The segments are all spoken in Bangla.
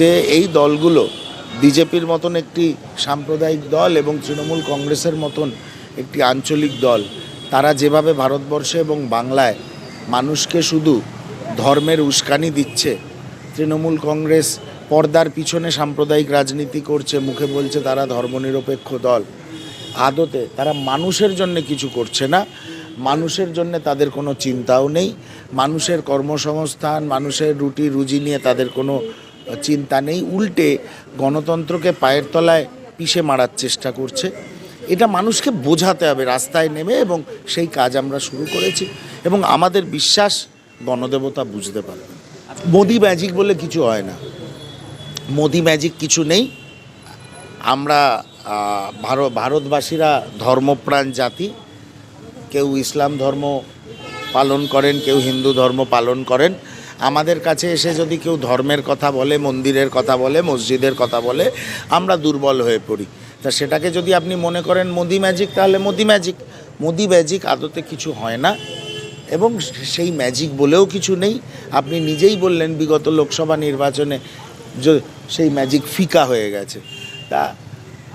যে এই দলগুলো বিজেপির মতন একটি সাম্প্রদায়িক দল এবং তৃণমূল কংগ্রেসের মতন একটি আঞ্চলিক দল, তারা যেভাবে ভারতবর্ষে এবং বাংলায় মানুষকে শুধু ধর্মের উস্কানি দিচ্ছে, তৃণমূল কংগ্রেস পর্দার পিছনে সাম্প্রদায়িক রাজনীতি করছে, মুখে বলছে তারা ধর্মনিরপেক্ষ দল, আদতে তারা মানুষের জন্য কিছু করছে না, মানুষের জন্য তাদের কোনো চিন্তাও নেই, মানুষের কর্মসংস্থান, মানুষের রুটি রুজি নিয়ে তাদের কোনো চিন্তা নেই, উল্টে গণতন্ত্রকে পায়ের তলায় পিষে মারার চেষ্টা করছে। এটা মানুষকে বোঝাতে হবে, রাস্তায় নেমে এবং সেই কাজ আমরা শুরু করেছি এবং আমাদের বিশ্বাস গণদেবতা বুঝতে পারবে। মোদি ম্যাজিক বলে কিছু হয় না। মোদি ম্যাজিক কিছু নেই। আমরা ভারত, ভারতবাসীরা ধর্মপ্রাণ জাতি। কেউ ইসলাম ধর্ম পালন করেন, কেউ হিন্দু ধর্ম পালন করেন। আমাদের কাছে এসে যদি কেউ ধর্মের কথা বলে, মন্দিরের কথা বলে, মসজিদের কথা বলে, আমরা দুর্বল হয়ে পড়ি। তা সেটাকে যদি আপনি মনে করেন মোদি ম্যাজিক, তাহলে মোদি ম্যাজিক। মোদি ম্যাজিক আদতে কিছু হয় না। এবং সেই ম্যাজিক বলেও কিছু নেই। আপনি নিজেই বললেন বিগত লোকসভা নির্বাচনে সেই ম্যাজিক ফিকা হয়ে গেছে। তা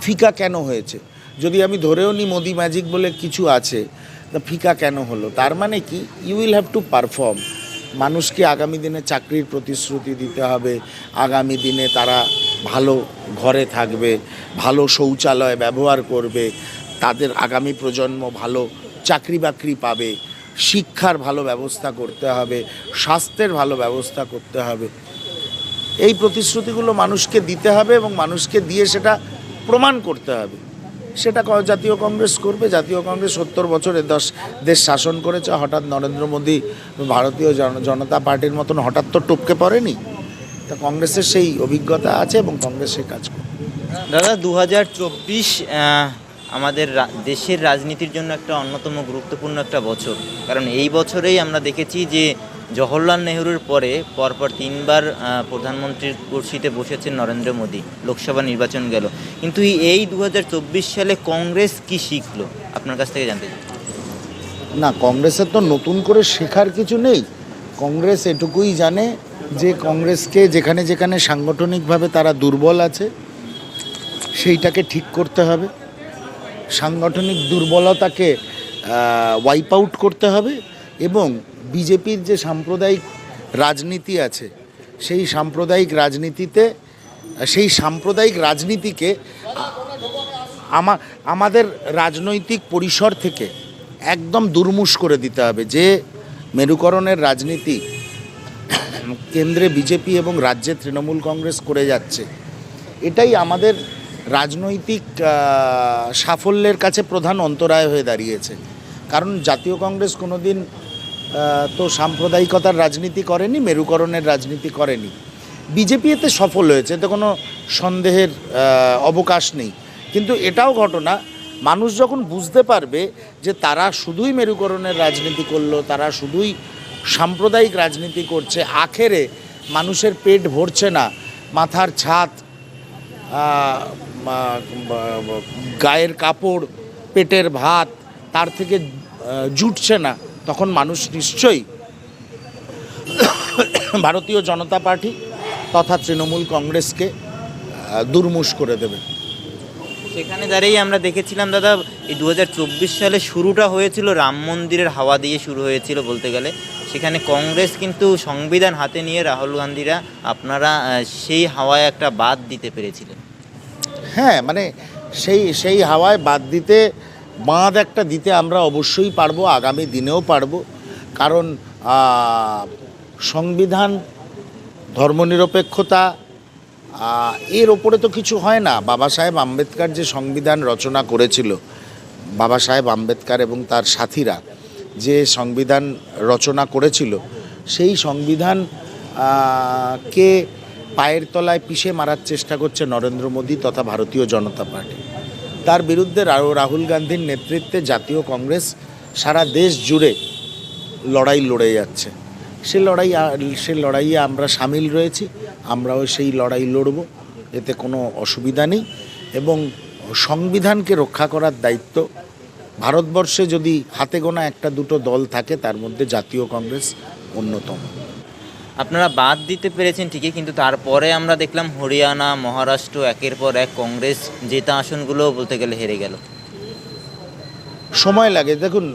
ফিকা কেন হয়েছে? যদি আমি ধরেও নিই মোদি ম্যাজিক বলে কিছু আছে, তা ফিকা কেন হলো? তার মানে কি? You will have to perform মানুষকে আগামী দিনে চাকরির প্রতিশ্রুতি দিতে হবে। আগামী দিনে তারা ভালো ঘরে থাকবে, ভালো শৌচালয় ব্যবহার করবে, তাদের আগামী প্রজন্ম ভালো চাকরি বাকরি পাবে, শিক্ষার ভালো ব্যবস্থা করতে হবে, স্বাস্থ্যের ভালো ব্যবস্থা করতে হবে। এই প্রতিশ্রুতিগুলো মানুষকে দিতে হবে এবং মানুষকে দিয়ে সেটা প্রমাণ করতে হবে। সেটা জাতীয় কংগ্রেস করবে। জাতীয় কংগ্রেস সত্তর বছরে দশ দেশ শাসন করেছে। হঠাৎ নরেন্দ্র মোদী ভারতীয় জন- জনতা পার্টির মতন হঠাৎ তো টপকে পড়েনি। তা কংগ্রেসের সেই অভিজ্ঞতা আছে এবং কংগ্রেস সেই কাজ করবে। দাদা দু হাজার চব্বিশ আমাদের দেশের রাজনীতির জন্য একটা অন্যতম গুরুত্বপূর্ণ একটা বছর। কারণ এই বছরেই আমরা দেখেছি যে জওহরলাল নেহরুর পরে পরপর তিনবার প্রধানমন্ত্রীর কুর্সিতে বসেছেন নরেন্দ্র মোদী। লোকসভা নির্বাচন গেল। কিন্তু এই দু হাজার চব্বিশ সালে কংগ্রেস কি শিখলো? আপনার কাছ থেকে জানতে চাই। না, কংগ্রেসের তো নতুন করে শেখার কিছু নেই। কংগ্রেস এটুকুই জানে যে কংগ্রেসকে যেখানে যেখানে সাংগঠনিকভাবে তারা দুর্বল আছে, সেইটাকে ঠিক করতে হবে। সাংগঠনিক দুর্বলতাকে ওয়াইপ আউট করতে হবে এবং বিজেপির যে সাম্প্রদায়িক রাজনীতি আছে, সেই সাম্প্রদায়িক রাজনীতিতে, সেই সাম্প্রদায়িক রাজনীতিকে আমা, আমাদের রাজনৈতিক পরিসর থেকে একদম দুর্মুষ করে দিতে হবে যে মেরুকরণের রাজনীতি কেন্দ্রে বিজেপি এবং রাজ্যে তৃণমূল কংগ্রেস করে যাচ্ছে। এটাই আমাদের রাজনৈতিক সাফল্যের কাছে প্রধান অন্তরায় হয়ে দাঁড়িয়েছে। কারণ জাতীয় কংগ্রেস কোনোদিন তো সাম্প্রদায়িকতার রাজনীতি করেনি, মেরুকরণের রাজনীতি করেনি। বিজেপি এতে সফল হয়েছে, এতে কোনো সন্দেহের অবকাশ নেই। কিন্তু এটাও ঘটনা, মানুষ যখন বুঝতে পারবে যে তারা শুধুই মেরুকরণের রাজনীতি করল, তারা শুধুই সাম্প্রদায়িক রাজনীতি করছে, আখেরে মানুষের পেট ভরছে না, মাথার ছাদ গায়ের কাপড়, পেটের ভাত, তার থেকে জুটছে না। তখন মানুষ নিশ্চয়ই ভারতীয় জনতা পার্টি তথা তৃণমূল কংগ্রেসকে দুর্মুষ করে দেবে। সেখানে দাঁড়িয়ে আমরা দেখেছিলাম দাদা এই দু হাজার চব্বিশ সালে শুরুটা হয়েছিল রাম মন্দিরের হাওয়া দিয়ে শুরু হয়েছিল বলতে গেলে। সেখানে কংগ্রেস কিন্তু সংবিধান হাতে নিয়ে রাহুল গান্ধীরা আপনারা সেই হাওয়ায় একটা বাদ দিতে পেরেছিলেন। হ্যাঁ মানে সেই সেই হাওয়ায় বাদ দিতে বাঁধ একটা দিতে আমরা অবশ্যই পারব, আগামী দিনেও পারব। কারণ সংবিধান, ধর্মনিরপেক্ষতা এর ওপরে তো কিছু হয় না। বাবা সাহেব আম্বেদকর যে সংবিধান রচনা করেছিল, বাবা সাহেব আম্বেদকর এবং তার সাথীরা যে সংবিধান রচনা করেছিল, সেই সংবিধান কে পায়ের তলায় পিষে মারার চেষ্টা করছে নরেন্দ্র মোদী তথা ভারতীয় জনতা পার্টি। তার বিরুদ্ধে রাহুল গান্ধীর নেতৃত্বে জাতীয় কংগ্রেস সারা দেশ জুড়ে লড়াই লড়ে যাচ্ছে। সে লড়াই সে লড়াইয়ে আমরা সামিল রয়েছি, আমরাও সেই লড়াই লড়ব, এতে কোনো অসুবিধা নেই এবং সংবিধানকে রক্ষা করার দায়িত্ব ভারতবর্ষে যদি হাতে গোনা একটা দুটো দল থাকে, তার মধ্যে জাতীয় কংগ্রেস অন্যতম। আপনারা বাদ দিতে পেরেছেন ঠিকই, কিন্তু তারপরে আমরা দেখলাম হরিয়ানা, মহারাষ্ট্র, একের পর এক কংগ্রেস জেতা আসনগুলো বলতে গেলে হেরে গেল। সময় লাগে। দেখুন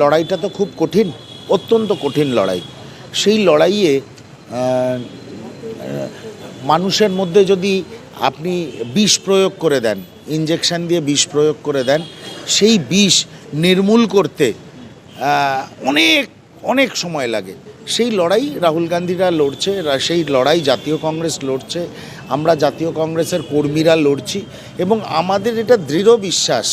লড়াইটা তো খুব কঠিন, অত্যন্ত কঠিন লড়াই। সেই লড়াইয়ে মানুষের মধ্যে যদি আপনি বিষ প্রয়োগ করে দেন ইঞ্জেকশন দিয়ে বিষ প্রয়োগ করে দেন, সেই বিষ নির্মূল করতে অনেক অনেক সময় লাগে। সেই লড়াই রাহুল গান্ধীরা লড়ছে সেই লড়াই জাতীয় কংগ্রেস লড়ছে, আমরা জাতীয় কংগ্রেসের কর্মীরা লড়ছি এবং আমাদের এটা দৃঢ় বিশ্বাস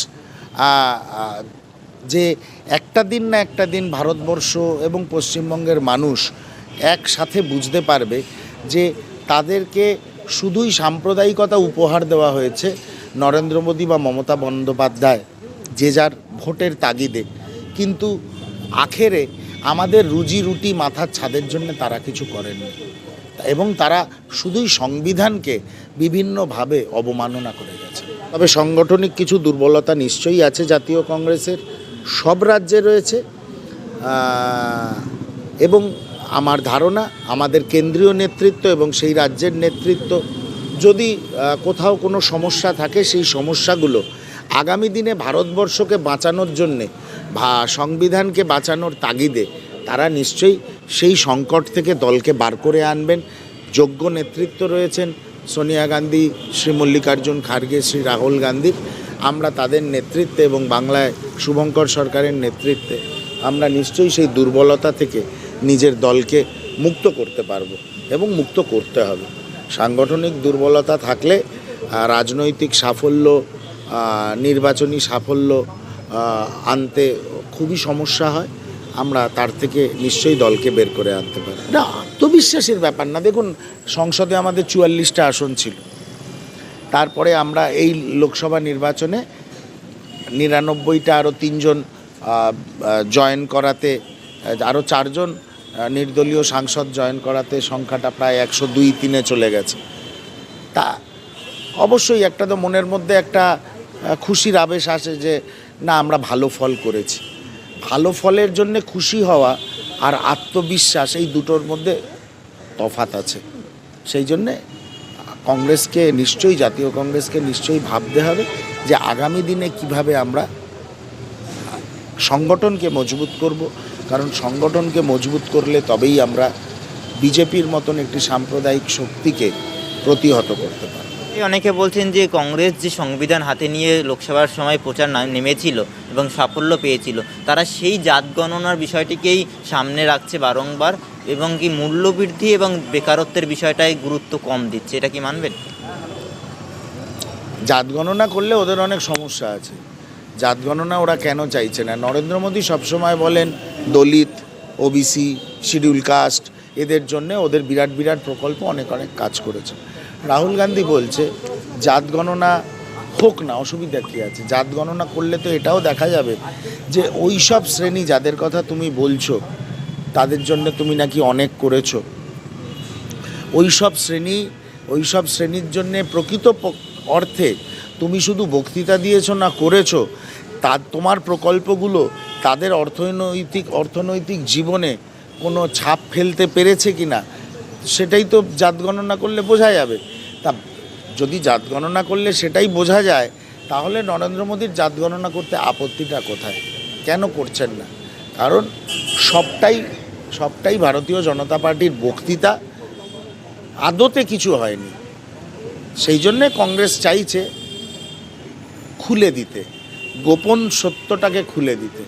যে একটা দিন না একটা দিন ভারতবর্ষ এবং পশ্চিমবঙ্গের মানুষ একসাথে বুঝতে পারবে যে তাদেরকে শুধুই সাম্প্রদায়িকতা উপহার দেওয়া হয়েছে নরেন্দ্র মোদী বা মমতা বন্দ্যোপাধ্যায় যে যার ভোটের তাগিদে। কিন্তু আখেরে আমাদের রুজি রুটি মাথার ছাদের জন্য তারা কিছু করেনি এবং তারা শুধুই সংবিধানকে বিভিন্নভাবে অবমাননা করে গেছে। তবে সাংগঠনিক কিছু দুর্বলতা নিশ্চয়ই আছে জাতীয় কংগ্রেসের। সব রাজ্যে রয়েছে। এবং আমার ধারণা আমাদের কেন্দ্রীয় নেতৃত্ব এবং সেই রাজ্যের নেতৃত্ব যদি কোথাও কোনো সমস্যা থাকে সেই সমস্যাগুলো আগামী দিনে ভারতবর্ষকে বাঁচানোর জন্যে ভা সংবিধানকে বাঁচানোর তাগিদে তারা নিশ্চয়ই সেই সংকট থেকে দলকে বার করে আনবেন। যোগ্য নেতৃত্ব রয়েছেন সোনিয়া গান্ধী, শ্রী মল্লিকার্জুন খার্গে, শ্রী রাহুল গান্ধীর আমরা তাদের নেতৃত্বে এবং বাংলায় শুভঙ্কর সরকারের নেতৃত্বে আমরা নিশ্চয়ই সেই দুর্বলতা থেকে নিজের দলকে মুক্ত করতে পারব এবং মুক্ত করতে হবে। সাংগঠনিক দুর্বলতা থাকলে রাজনৈতিক সাফল্য নির্বাচনী সাফল্য আনতে খুবই সমস্যা হয়। আমরা তার থেকে নিশ্চয়ই দলকে বের করে আনতে পারি। না আত্মবিশ্বাসের ব্যাপার না। দেখুন, সংসদে আমাদের চুয়াল্লিশটা আসন ছিল। তারপরে আমরা এই লোকসভা নির্বাচনে নিরানব্বইটা আরও তিনজন জয়েন করাতে আরও চারজন নির্দলীয় সাংসদ জয়েন করাতে সংখ্যাটা প্রায় একশো দুই তিনে চলে গেছে। তা অবশ্যই একটা তো মনের মধ্যে একটা খুশির আবেশ আসে যে না, আমরা ভালো ফল করেছি। ভালো ফলের জন্য খুশি হওয়া আর আত্মবিশ্বাস এই দুটোর মধ্যে তফাত আছে। সেই জন্যে কংগ্রেসকে নিশ্চয়ই, জাতীয় কংগ্রেসকে নিশ্চয়ই ভাবতে হবে যে আগামী দিনে কীভাবে আমরা সংগঠনকে মজবুত করব। কারণ সংগঠনকে মজবুত করলে তবেই আমরা বিজেপির মতন একটি সাম্প্রদায়িক শক্তিকে প্রতিহত করতে এই অনেকে বলছেন যে কংগ্রেস যে সংবিধান হাতে নিয়ে লোকসভার সময় প্রচার নেমেছিল এবং সাফল্য পেয়েছিল, তারা সেই জাত গণনার বিষয়টিকেই সামনে রাখছে বারংবার এবং কি মূল্যবৃদ্ধি এবং বেকারত্বের বিষয়টায় গুরুত্ব কম দিচ্ছে, এটা কি মানবেন? জাত গণনা করলে ওদের অনেক সমস্যা আছে। জাত গণনা ওরা কেন চাইছে না? নরেন্দ্র মোদী সবসময় বলেন, দলিত, ওবিসি, শিডিউল কাস্ট, এদের জন্য ওদের বিরাট বিরাট প্রকল্প অনেক অনেক কাজ করেছে। রাহুল গান্ধী বলছে, জাত গণনা হোক না, অসুবিধা কী আছে? জাত গণনা করলে তো এটাও দেখা যাবে যে ওই সব শ্রেণি যাদের কথা তুমি বলছো, তাদের জন্য তুমি নাকি অনেক করেছ। ওই সব শ্রেণি, ওই সব শ্রেণির জন্যে প্রকৃত অর্থে তুমি শুধু বক্তৃতা দিয়েছ না করেছ তার তোমার প্রকল্পগুলো, তাদের অর্থনৈতিক অর্থনৈতিক জীবনে কোনো ছাপ ফেলতে পেরেছে কি না সেটাই তো জাত গণনা করলে বোঝা যাবে। তা যদি জাত গণনা করলে সেটাই বোঝা যায়, তাহলে নরেন্দ্র মোদীর জাত গণনা করতে আপত্তিটা কোথায়? কেন করছেন না? কারণ সবটাই সবটাই ভারতীয় জনতা পার্টির বক্তৃতা, আদতে কিছু হয়নি। সেই জন্যে কংগ্রেস চাইছে খুলে দিতে, গোপন সত্যটাকে খুলে দিতে।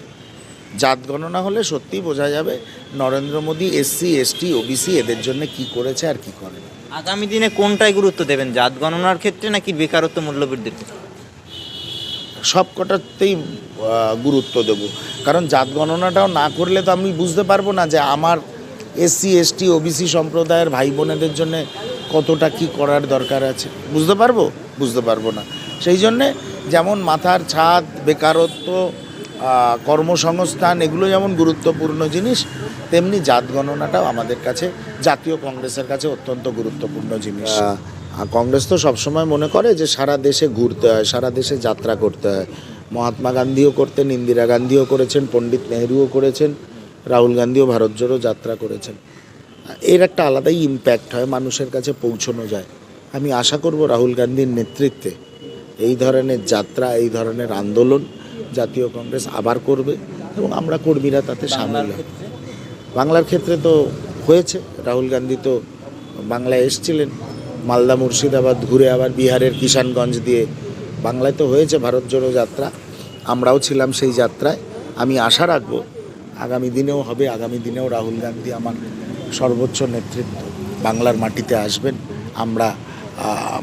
জাত গণনা হলে সত্যিই বোঝা যাবে Narendra Modi, SC, ST, OBC এদের জন্য কি করেছে আর কি করে আগামী দিনে কোনটায় গুরুত্ব দেবেন? জাত গণনার ক্ষেত্রে নাকি বেকারত্ব মূল্যবৃদ্ধির ক্ষেত্রে? সব কটাতেই গুরুত্ব দেব। কারণ জাত গণনাটাও না করলে তো আমি বুঝতে পারব না যে আমার এসসি, এসটি, ওবিসি সম্প্রদায়ের ভাই বোনেদের জন্য কতটা কি করার দরকার আছে। বুঝতে পারব? বুঝতে পারব না। সেই জন্যে যেমন মাথার ছাদ, বেকারত্ব কর্মসংস্থান, এগুলো যেমন গুরুত্বপূর্ণ জিনিস তেমনি জাত গণনাটাও আমাদের কাছে জাতীয় কংগ্রেসের কাছে অত্যন্ত গুরুত্বপূর্ণ জিনিস। কংগ্রেস তো সবসময় মনে করে যে সারা দেশে ঘুরতে হয় সারা দেশে যাত্রা করতে হয়। মহাত্মা গান্ধীও করতেন ইন্দিরা গান্ধীও করেছেন পণ্ডিত নেহরুও করেছেন রাহুল গান্ধীও ভারত জোড়ো যাত্রা করেছেন। এর একটা আলাদাই ইম্প্যাক্ট হয় মানুষের কাছে পৌঁছানো যায়। আমি আশা করব রাহুল গান্ধীর নেতৃত্বে এই ধরনের যাত্রা এই ধরনের আন্দোলন জাতীয় কংগ্রেস আবার করবে এবং আমরা কর্মীরা তাতে সামিল হব। বাংলার ক্ষেত্রে তো হয়েছে। রাহুল গান্ধী তো বাংলায় এসছিলেন। মালদা, মুর্শিদাবাদ, ঘুরে আবার বিহারের কিষানগঞ্জ দিয়ে বাংলায় তো হয়েছে ভারত জোড়ো যাত্রা। আমরাও ছিলাম সেই যাত্রায়। আমি আশা রাখব আগামী দিনেও হবে। আগামী দিনেও রাহুল গান্ধী আমার সর্বোচ্চ নেতৃত্ব। বাংলার মাটিতে আসবেন। আমরা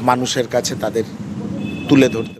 মানুষের কাছে তাদের তুলে ধরতে